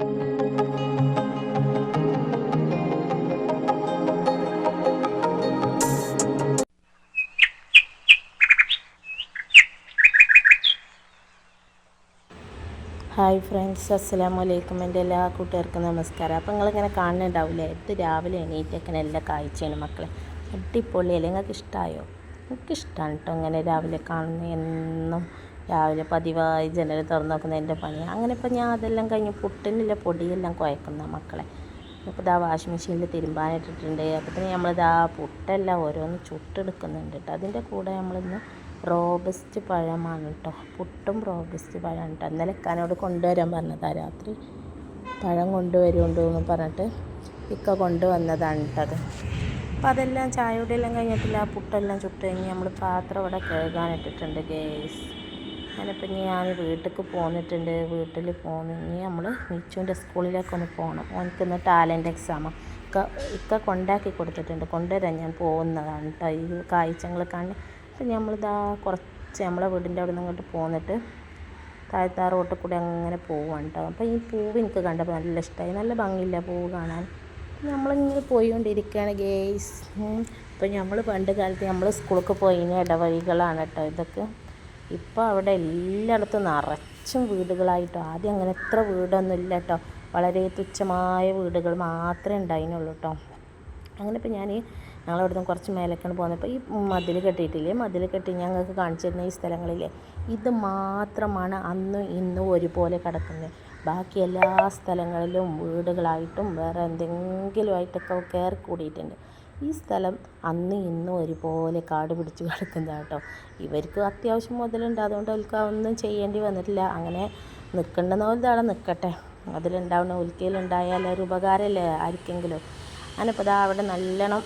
Hi friends അസ്സലാമു അലൈക്കും എന്റെ എല്ലാ കൂട്ടുകാർക്കും നമസ്കാരം. അപ്പോൾ നിങ്ങളിങ്ങനെ കാണുന്നുണ്ടാവില്ലേ? ഇത് രാവിലെ എണീറ്റൊക്കെ എല്ലാ കാഴ്ചയാണ് മക്കളെ. അടിപൊളിയല്ലേ നിങ്ങൾക്ക് ഇഷ്ടമായോ നിങ്ങൾക്ക് ഇഷ്ടമാണ് കേട്ടോ ഇങ്ങനെ രാവിലെ കാണുന്ന എന്നും. രാവിലെ പതിവായി ജനൽ തുറന്ന് നോക്കുന്നതിന്റെ പണി. അങ്ങനെ ഇപ്പോൾ ഞാൻ അതെല്ലാം കഴിഞ്ഞ് പുട്ടിനുള്ള പൊടിയെല്ലാം കുഴക്കുന്ന മക്കളെ. ഇപ്പോൾ ഇതാ വാഷിംഗ് മെഷീനിൽ തിരുമ്പാനിട്ടിട്ടുണ്ട്. അപ്പോൾ തന്നെ നമ്മളിതാ പുട്ടെല്ലാം ഓരോന്ന് ചുട്ടെടുക്കുന്നുണ്ട് കേട്ടോ. അതിന്റെ കൂടെ നമ്മളിന്ന് റോബസ്റ്റ് പഴമാണ് കേട്ടോ. പുട്ടും റോബസ്റ്റ് പഴമാണ് കേട്ടോ. ഇന്നലെ ഇക്കാനോട് കൊണ്ടുവരാൻ പറഞ്ഞതാണ് രാത്രി പഴം കൊണ്ടുവരുമുണ്ടോ എന്ന് പറഞ്ഞിട്ട് ഇക്ക കൊണ്ടുവന്നതാണ് കേട്ടത് അപ്പോൾ അതെല്ലാം ചായയുടെ എല്ലാം കഴിഞ്ഞിട്ടില്ല. പുട്ടെല്ലാം ചുട്ട് കഴിഞ്ഞ് നമ്മൾ പാത്രം ഇവിടെ കഴുകാനിട്ടിട്ടുണ്ട് ഗേസ്. ഞാനിപ്പോൾ ഇനി ഞാൻ വീട്ടിലേക്ക് പോന്നിട്ടുണ്ട്. വീട്ടിൽ പോന്ന് ഇനി നമ്മൾ മിച്ചുവിന്റെ സ്കൂളിലേക്ക് ഒന്ന് പോകണം ഓനക്ക് ഇന്ന് ടാലന്റ് എക്സാമാണ് ഇക്ക ഇക്ക കൊണ്ടാക്കി കൊടുത്തിട്ടുണ്ട്. കൊണ്ടുവരാൻ ഞാൻ പോകുന്നതാണ് കേട്ടോ ഈ കാഴ്ചകൾ കാണി അപ്പം നമ്മളിതാ കുറച്ച് നമ്മളെ വീടിന്റെ അവിടെ നിന്ന് ഇങ്ങോട്ട് പോന്നിട്ട് താഴത്തെ ആ കൂടെ അങ്ങനെ പോവാണ് കേട്ടോ അപ്പോൾ ഈ പൂവ് എനിക്ക് കണ്ടപ്പോൾ നല്ല ഇഷ്ടമായി നല്ല ഭംഗിയില്ല പൂവ് കാണാൻ. നമ്മളിങ്ങനെ പോയിക്കൊണ്ടിരിക്കുകയാണ് ഗേയ്സ്. അപ്പോൾ നമ്മൾ പണ്ട് കാലത്ത് നമ്മൾ സ്കൂളൊക്കെ പോയിന് ഇടവഴികളാണ് കേട്ടോ ഇതൊക്കെ. ഇപ്പോൾ അവിടെ എല്ലായിടത്തും നിറച്ചും വീടുകളായിട്ടോ. ആദ്യം അങ്ങനെ എത്ര വീടൊന്നും ഇല്ല കേട്ടോ വളരെ തുച്ഛമായ വീടുകൾ മാത്രമേ ഉണ്ടായിരുന്നുള്ളൂ കേട്ടോ അങ്ങനെ ഇപ്പോൾ ഞാൻ ഞങ്ങളവിടുന്ന് കുറച്ച് മേലേക്കാണ് പോകുന്നപ്പോൾ ഈ മതിൽ കെട്ടിയിട്ടില്ലേ? മതിൽ കെട്ടി ഞങ്ങൾക്ക് കാണിച്ചു തരുന്ന ഈ സ്ഥലങ്ങളില്ലേ? ഇത് മാത്രമാണ് അന്നും ഇന്നും ഒരുപോലെ കിടക്കുന്നത്. ബാക്കി എല്ലാ സ്ഥലങ്ങളിലും വീടുകളായിട്ടും വേറെ എന്തെങ്കിലുമായിട്ടൊക്കെ കയറി കൂടിയിട്ടുണ്ട്. ഈ സ്ഥലം അന്ന് ഇന്നും ഒരുപോലെ കാട് പിടിച്ച് കിടക്കുന്ന കേട്ടോ ഇവർക്ക് അത്യാവശ്യം മുതലുണ്ട്. അതുകൊണ്ട് അവർക്ക് ഒന്നും ചെയ്യേണ്ടി വന്നിട്ടില്ല. അങ്ങനെ നിൽക്കേണ്ടെന്ന പോലെ നിൽക്കട്ടെ. അതിലുണ്ടാവുന്ന ഉൽക്കയിലുണ്ടായാൽ ഒരു ഉപകാരമല്ലേ ആർക്കെങ്കിലും? അങ്ങനെ ഇപ്പോൾ അവിടെ നല്ലോണം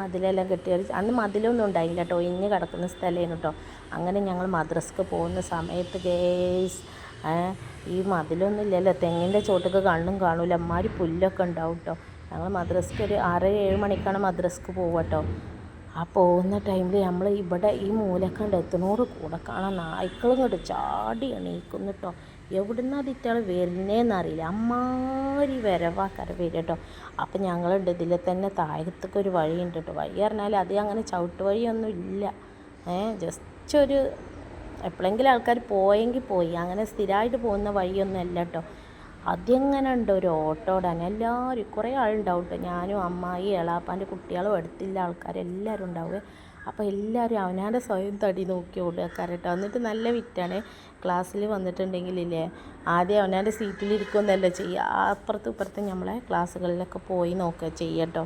മതിലെല്ലാം കെട്ടി അന്ന് മതിലൊന്നും ഉണ്ടായില്ല കേട്ടോ ഇഞ്ഞ് കിടക്കുന്ന സ്ഥലമാണ് കേട്ടോ അങ്ങനെ ഞങ്ങൾ മദ്രസ്ക്ക് പോകുന്ന സമയത്ത് ഗേസ് ഈ മതിലൊന്നും ഇല്ലല്ലോ. തെങ്ങിന്റെ ചോട്ടൊക്കെ കണ്ണും കാണൂല. അമ്മാരി പുല്ലൊക്കെ ഉണ്ടാവും കേട്ടോ ഞങ്ങൾ മദ്രസ്ക്ക് ഒരു ആറ് ഏഴ് മണിക്കാണ് മദ്രസ്ക്ക് പോവുക കേട്ടോ ആ പോകുന്ന ടൈമിൽ നമ്മൾ ഇവിടെ ഈ മൂലക്കണ്ട് എത്തുന്നോട് കൂടെ കാണാൻ നായ്ക്കളും ഇങ്ങോട്ട് ചാടി എണീക്കുന്നു കേട്ടോ എവിടുന്നാ തിറ്റാൾ വരുന്നേന്നറിയില്ല അമ്മാരി വരവാക്കര വരും കേട്ടോ അപ്പം ഞങ്ങളുണ്ട്. ഇതിൽ തന്നെ താഴത്തേക്ക് ഒരു വഴിയുണ്ട് കേട്ടോ വഴി പറഞ്ഞാൽ അത് അങ്ങനെ ചവിട്ട് വഴിയൊന്നും ഇല്ല. ഏഹ് ജസ്റ്റ് ഒരു എപ്പോഴെങ്കിലും ആൾക്കാർ പോയെങ്കിൽ പോയി. അങ്ങനെ സ്ഥിരമായിട്ട് പോകുന്ന വഴിയൊന്നും അല്ല കേട്ടോ അതെങ്ങനെ ഉണ്ട് ഒരു ഓട്ടോ ഓടാൻ എല്ലാവരും കുറേ ആളുണ്ടാവും കേട്ടോ ഞാനും അമ്മായി എളാപ്പാന്റെ കുട്ടികളും അടുത്തില്ല ആൾക്കാരെല്ലാവരും ഉണ്ടാവുക. അപ്പോൾ എല്ലാവരും അവനാന്റെ സ്വയം തടി നോക്കി ഓടുക കേട്ടോ എന്നിട്ട് നല്ല വിറ്റാണ്. ക്ലാസ്സിൽ വന്നിട്ടുണ്ടെങ്കിലില്ലേ ആദ്യം അവനാന്റെ സീറ്റിൽ ഇരിക്കുമെന്നല്ല ചെയ്യുക. അപ്പുറത്തും ഇപ്പുറത്തും നമ്മളെ ക്ലാസ്സുകളിലൊക്കെ പോയി നോക്കുക ചെയ്യട്ടോ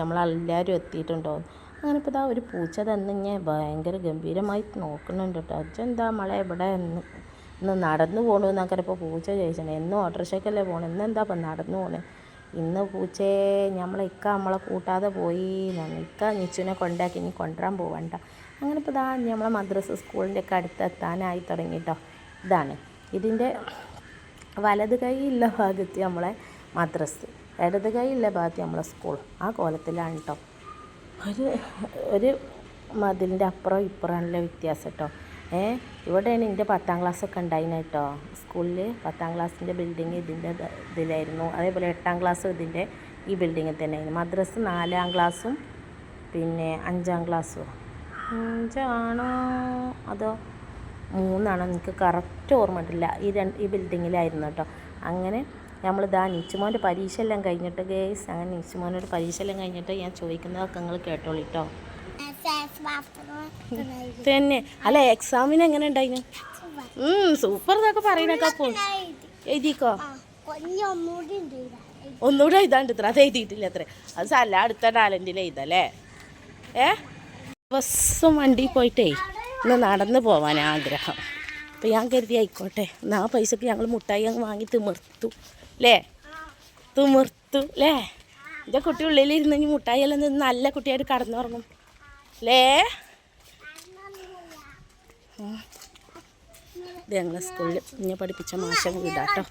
നമ്മളെല്ലാവരും എത്തിയിട്ടുണ്ടോ? അങ്ങനെ ഇപ്പോൾ ഇതാ ഒരു പൂച്ച തന്നെ ഭയങ്കര ഗംഭീരമായി നോക്കുന്നുണ്ട് കേട്ടോ അച്ഛൻ എന്താ നമ്മളെ ഇവിടെ ഇന്ന് നടന്നു പോകണു എന്നൊക്കെ ഇപ്പോൾ പൂച്ച ചോദിച്ചിട്ടുണ്ട്. എന്നും ഓട്ടോറിക്ഷയ്ക്കല്ലേ പോകണം ഇന്നെന്താ ഇപ്പം നടന്നു പോകണേ ഇന്ന് പൂച്ചേ നമ്മളെ ഇക്ക നമ്മളെ കൂട്ടാതെ പോയി ഇക്ക നിച്ചുവിനെ കൊണ്ടാക്കി ഇനി കൊണ്ടുവരാൻ പോവണ്ട. അങ്ങനെ ഇപ്പോൾ ഇതാ നമ്മളെ മദ്രസ സ്കൂളിന്റെ ഒക്കെ അടുത്ത് എത്താനായി തുടങ്ങി കേട്ടോ ഇതാണ്. ഇതിന്റെ വലത് കൈയുള്ള ഭാഗത്ത് നമ്മളെ മദ്രസ് ഇടത് കൈയുള്ള ഭാഗത്ത് നമ്മളെ സ്കൂൾ. ആ കോലത്തിലാണ് കേട്ടോ ഒരു ഒരു മതിലിന്റെ അപ്പുറം ഇപ്പുറമാണല്ലോ വ്യത്യാസം കേട്ടോ ഏ ഇവിടെയാണ് എന്റെ പത്താം ക്ലാസ്സൊക്കെ ഉണ്ടായിന് കേട്ടോ. സ്കൂളിൽ പത്താം ക്ലാസ്സിന്റെ ബിൽഡിങ് ഇതിന്റെ ഇതിലായിരുന്നു. അതേപോലെ എട്ടാം ക്ലാസ്സും ഇതിന്റെ ഈ ബിൽഡിങ്ങിൽ തന്നെയായിരുന്നു. മദ്രസ് നാലാം ക്ലാസ്സും പിന്നെ അഞ്ചാം ക്ലാസ്സും അഞ്ചാണോ? അതോ മൂന്നാണോ? എനിക്ക് കറക്റ്റ് ഓർമ്മയിട്ടില്ല ഈ രണ്ട് ഈ ബിൽഡിങ്ങിലായിരുന്നു കേട്ടോ. അങ്ങനെ നമ്മൾ ഇതാ നിച്ചുമോന്റെ പരീക്ഷ എല്ലാം കഴിഞ്ഞിട്ട് ഗേസ് അങ്ങനെ നിച്ചുമോനോട് പരീക്ഷ എല്ലാം കഴിഞ്ഞിട്ട് ഞാൻ ചോദിക്കുന്നതൊക്കെ നിങ്ങൾ കേട്ടോളിട്ടോ തന്നെ. അല്ല എക്സാമിന് എങ്ങനെ ഉണ്ടായിന്? സൂപ്പർ എന്നൊക്കെ പറയണൊക്കെ അപ്പോൾ എഴുതിക്കോ? ഒന്നുകൂടെ എഴുതാണ്ട് ഇത്ര. അത് എഴുതിയിട്ടില്ല അത്ര. അത് സല്ല അടുത്ത ടാലന്റിൽ എഴുതല്ലേ ഏ? ബസ്സും വണ്ടി പോയിട്ടേ ഇന്ന് നടന്ന് പോവാൻ ആഗ്രഹം. അപ്പം ഞാൻ കരുതി ആയിക്കോട്ടെ. എന്നാ പൈസക്ക് ഞങ്ങൾ മുട്ടായി അങ്ങ് വാങ്ങി തിമിർത്തു. അല്ലേ തിമിർത്തു അല്ലേ എന്റെ കുട്ടി ഉള്ളിലിരുന്ന് ഇനി മുട്ടായി എല്ലാം നിന്ന് നല്ല കുട്ടിയായിട്ട് കടന്നുറങ്ങും. അല്ലേ ഇത് ഞങ്ങളെ സ്കൂളിൽ ഇങ്ങനെ പഠിപ്പിച്ച മാഷ വീടാട്ടോ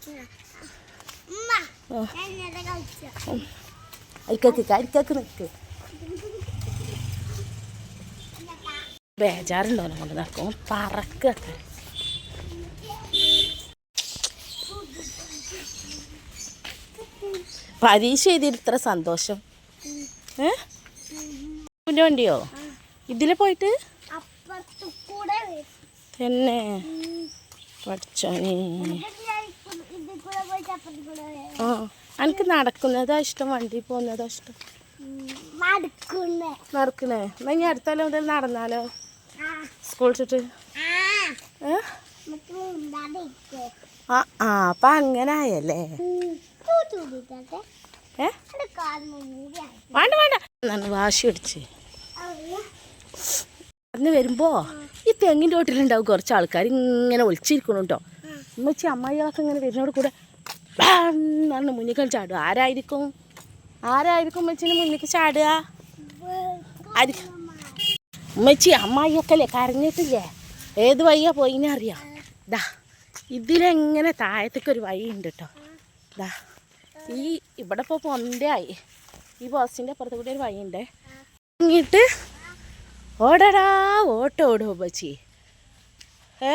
അരിക്കക്ക് അരിക്കക്ക് നിൽക്ക് ബേജാറുണ്ടോ കൊണ്ട് നടക്കും പറക്കുക പരീക്ഷ എഴുതിയിട്ട് ഇത്ര സന്തോഷം ഏ വണ്ടിയോ ഇതിലെ പോയിട്ട്. തന്നെ. പഠിച്ചോനെ. ആ എനിക്ക് നടക്കുന്നതാ ഇഷ്ടം വണ്ടി പോകുന്നതാ ഇഷ്ടം. നടക്കണേ എന്നാ ഇനി അടുത്താലോ മുതൽ നടന്നാലോ? സ്കൂൾ ചുറ്റ് ആ. അപ്പൊ ആ അങ്ങനെ ആയല്ലേ. ഏ. വേണ്ട വേണ്ട. വാശി പിടിച്ച്. അന്ന് വരുമ്പോ ഈ തെങ്ങിന്റെ ഓട്ടിലുണ്ടാവും കുറച്ച് ആൾക്കാർ ഇങ്ങനെ ഒളിച്ചിരിക്കണം കേട്ടോ ഉമ്മച്ചി അമ്മായികളൊക്കെ ഇങ്ങനെ വരുന്നോട് കൂടെ പറഞ്ഞു മുന്നിൽ ചാടുക. ആരായിരിക്കും? ആരായിരിക്കും ഉമ്മച്ചിന് മുന്നിൽ ചാടുക? അമ്മച്ചി ഉമ്മച്ചി അമ്മായിയൊക്കെ അല്ലേ കരഞ്ഞിട്ടില്ലേ? ഏത് വഴിയാ പോയിനെ അറിയാം? ദാ ഇതിലെങ്ങനെ താഴത്തേക്ക് ഒരു ഉണ്ട് കേട്ടോ ദാ ഈ ഇവിടെ ഇപ്പോൾ പൊന്തയായി. ഈ ബസ്സിന്റെ അപ്പുറത്ത് കൂടി ഒരു വഴിയുണ്ട്. ഇങ്ങിട്ട് ഓടടാ ഓട്ടോ ഓടോ ബച്ചി ഏ?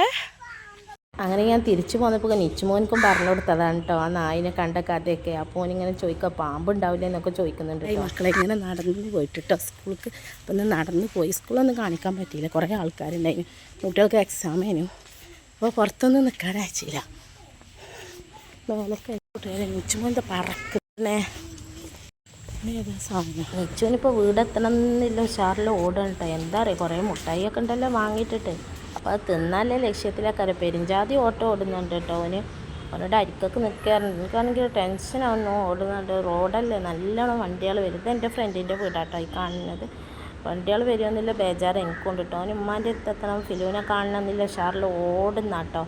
അങ്ങനെ ഞാൻ തിരിച്ചു പോന്നപ്പോൾ നിച്ചുമോനിക്കും പറഞ്ഞു കൊടുത്തതാണ് കേട്ടോ ആ നായിനെ കണ്ട കഥയൊക്കെ. അപ്പോൾ ഓനിങ്ങനെ ചോദിക്കുക പാമ്പുണ്ടാവില്ല എന്നൊക്കെ ചോദിക്കുന്നുണ്ട് മക്കളെ ഇങ്ങനെ നടന്ന് പോയിട്ട് കേട്ടോ സ്കൂൾക്ക്. അപ്പം നടന്നു നടന്ന് പോയി. സ്കൂളൊന്നും കാണിക്കാൻ പറ്റിയില്ല. കുറേ ആൾക്കാരുണ്ടായിരുന്നു കുട്ടികൾക്ക് എക്സാം ആയിരുന്നു അപ്പോൾ പുറത്തൊന്നും നിൽക്കാൻ അയച്ചില്ല മേലൊക്കെ കുട്ടികളെ നിച്ചുമോന്റെ പറക്കുന്നേ? നെച്ചുവിനിപ്പോൾ വീടെത്തണം എന്നില്ല ഉഷാറിൽ ഓടണം കേട്ടോ എന്താ പറയുക കുറേ മുട്ടായിയൊക്കെ ഉണ്ടല്ലോ വാങ്ങിയിട്ടിട്ട്. അപ്പോൾ അത് തിന്നാലേ ലക്ഷ്യത്തിലേക്കാരെ പെരിഞ്ചാതി ഓട്ടം ഓടുന്നുണ്ട് കേട്ടോ അവന് അവനോട് അരിക്കൊക്കെ നിൽക്കാറുണ്ട് എനിക്കാണെങ്കിൽ ടെൻഷനാവുന്നു ഓടുന്നുണ്ട്. റോഡല്ലേ. നല്ലോണം വണ്ടികൾ വരുന്നത് എന്റെ ഫ്രണ്ടിന്റെ വീടാട്ടോ ഈ കാണുന്നത്. വണ്ടികൾ വരുമെന്നില്ല ബേജാറ് എനിക്കുണ്ട് കേട്ടോ. അവന് ഉമ്മാന്റെ അടുത്ത് എത്തണം ഫിലുവിനെ കാണണമെന്നില്ല ഉഷാറിൽ ഓടുന്ന കേട്ടോ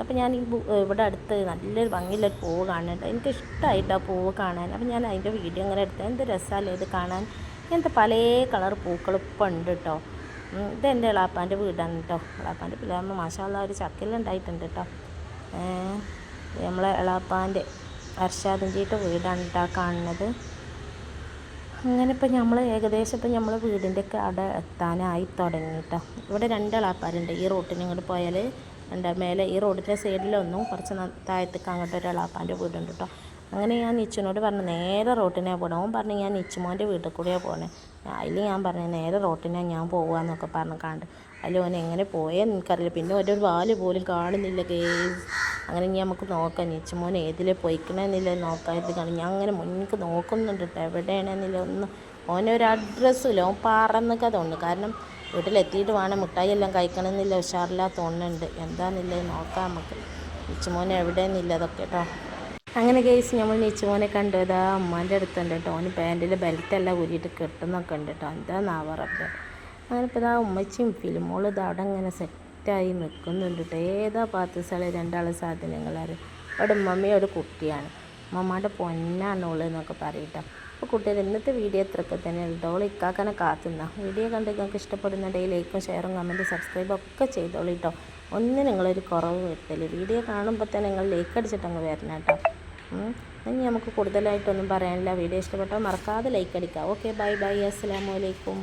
അപ്പോൾ ഞാൻ ഈ ഇവിടെ അടുത്ത് നല്ലൊരു ഭംഗിയുള്ളൊരു പൂവ് കാണുന്നുണ്ട് എനിക്ക് ഇഷ്ടമായിട്ട് പൂവ് കാണാൻ. അപ്പോൾ ഞാൻ അതിന്റെ വീഡിയോ ഇങ്ങനെ എടുത്ത് എന്ത് രസമല്ലേ ഇത് കാണാൻ. ഇങ്ങനത്തെ പല കളർ പൂക്കൾ ഇപ്പം ഉണ്ട് കേട്ടോ ഇത് എന്റെ ഇളാപ്പാന്റെ വീടാണ് കേട്ടോ ഇളാപ്പാന്റെ പിള്ളേർ മാഷാള്ള ഒരു ചക്കലുണ്ടായിട്ടുണ്ട് കേട്ടോ നമ്മളെ ഇളാപ്പാന്റെ വർഷാദിന്റെ വീടാണ് കേട്ടോ കാണുന്നത്. അങ്ങനെ ഇപ്പം നമ്മൾ ഏകദേശം ഇപ്പം നമ്മൾ വീടിന്റെ ഒക്കെ അവിടെ എത്താനായി തുടങ്ങി കേട്ടോ ഇവിടെ രണ്ട് ഇളാപ്പാരുണ്ട് ഈ റോട്ടിന് ഇങ്ങോട്ട് പോയാൽ രണ്ട് മേലെ ഈ റോഡിന്റെ സൈഡിലൊന്നും കുറച്ച് താഴത്തേക്ക് അങ്ങോട്ട് ഒരു ഇളാപ്പാന്റെ വീടുണ്ട് കേട്ടോ അങ്ങനെ ഞാൻ നിച്ചുനോട് പറഞ്ഞു നേരെ റോട്ടിനെ പോകണം ഓൻ പറഞ്ഞു ഞാൻ നിച്ചുമോന്റെ വീട്ടിൽ കൂടെയാണ് പോകണേ അതിൽ ഞാൻ പറഞ്ഞു നേരെ റോട്ടിനെ ഞാൻ പോകാമെന്നൊക്കെ പറഞ്ഞു കണ്ട്. അതിൽ ഓൻ എങ്ങനെ പോയെന്ന് എനിക്കറിയില്ല. പിന്നെ ഒരു വാൽ പോലും കാണുന്നില്ല കേസ് അങ്ങനെ ഇനി നമുക്ക് നോക്കാം നിച്ചുമോൻ ഏതിലെ പോയിക്കണമെന്നില്ല നോക്കാതെ കാണും ഞാൻ അങ്ങനെ മുന്നിക്ക് നോക്കുന്നുണ്ട് കേട്ടോ എവിടെയാണെന്നില്ല ഒന്നും ഓനെ ഒരു അഡ്രസ്സും ഇല്ല. ഓൻ പാറന്നൊക്കെ തോന്നുന്നു. കാരണം വീട്ടിലെത്തിയിട്ട് വേണം. മിഠായി എല്ലാം കഴിക്കണമെന്നില്ല. ഉഷാറില്ല തോന്നുന്നുണ്ട്. എന്താണെന്നില്ല നോക്കാം നമുക്ക്. നിച്ചുമോൻ എവിടെയെന്നില്ല അതൊക്കെ കേട്ടോ അങ്ങനെ കേസ് നമ്മൾ നിച്ചുമോനെ കണ്ടു. ഇതാ അമ്മാന്റെ അടുത്തുണ്ട് കേട്ടോ ഓന് പാന്റിൽ ബെൽറ്റെല്ലാം ഊരിയിട്ട് കെട്ടുന്നൊക്കെ ഉണ്ട് കേട്ടോ എന്താ നാവറബ്ബ് അങ്ങനെ ഇപ്പോൾ ഇതാ ഉമ്മച്ചിയും ഫിലിമോളും ഇത് അവിടെ ഇങ്ങനെ സെറ്റായി നിൽക്കുന്നുണ്ട് കേട്ടോ ഏതാ പാത്ത സ്ഥലം? രണ്ടാളെ സാധനങ്ങളാണ്. അവിടെ ഉമ്മമ്മയും ഒരു കുട്ടിയാണ്. ഉമ്മമ്മയുടെ പൊന്നാണ് ഓൾ എന്നൊക്കെ പറയട്ടോ അപ്പോൾ കുട്ടികൾ ഇന്നത്തെ വീഡിയോ ഇത്രയൊക്കെ തന്നെ. ഇട്ടോളൂ ഇക്കാക്കനെ കാത്തുന്ന വീഡിയോ കണ്ട് നിങ്ങൾക്ക് ഇഷ്ടപ്പെടുന്നുണ്ടെങ്കിൽ ലൈക്കും ഷെയറും കമന്റും സബ്സ്ക്രൈബും ഒക്കെ ചെയ്തോളൂ കേട്ടോ ഒന്ന് നിങ്ങളൊരു കുറവ് വരുത്തൽ. വീഡിയോ കാണുമ്പോൾ തന്നെ നിങ്ങൾ ലൈക്ക് അടിച്ചിട്ട് അങ്ങ് വരണം കേട്ടോ. ഇനി നമുക്ക് കൂടുതലായിട്ടൊന്നും പറയാനില്ല. വീഡിയോ ഇഷ്ടപ്പെട്ടോ മറക്കാതെ ലൈക്ക് അടിക്കാം ഓക്കെ ബൈ ബൈ. അസ്സലാമു അലൈക്കും.